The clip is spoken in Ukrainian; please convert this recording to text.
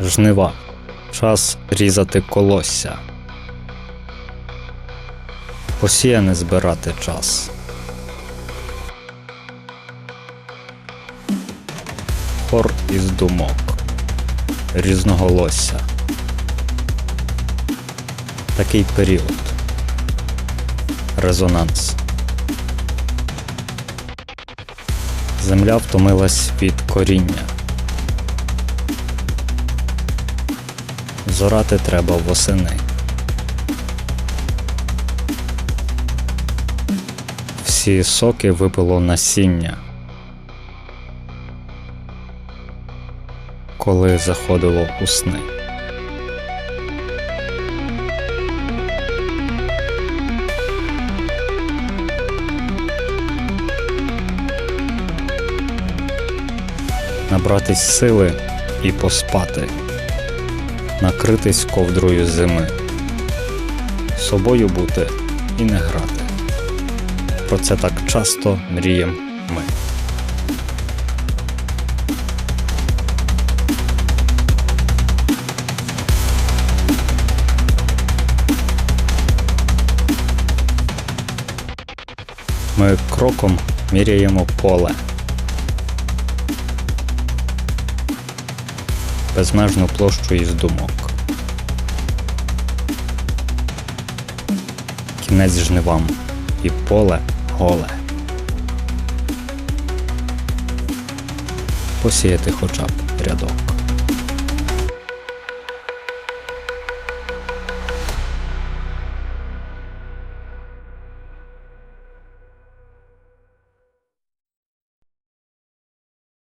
Жнива. Час різати колосся. Посіяне збирати час. Хор із думок. Різноголосся. Такий період. Резонанс. Земля втомилась від коріння. Зорати треба восени. Всі соки випило насіння. Коли заходило у сни. Набратись сили і поспати накритись ковдрою зими, собою бути і не грати. Про це так часто мрієм ми. Ми кроком міряємо поле. Безмежну площу із думок. Кінець жнивам і поле голе. Посіяти хоча б рядок.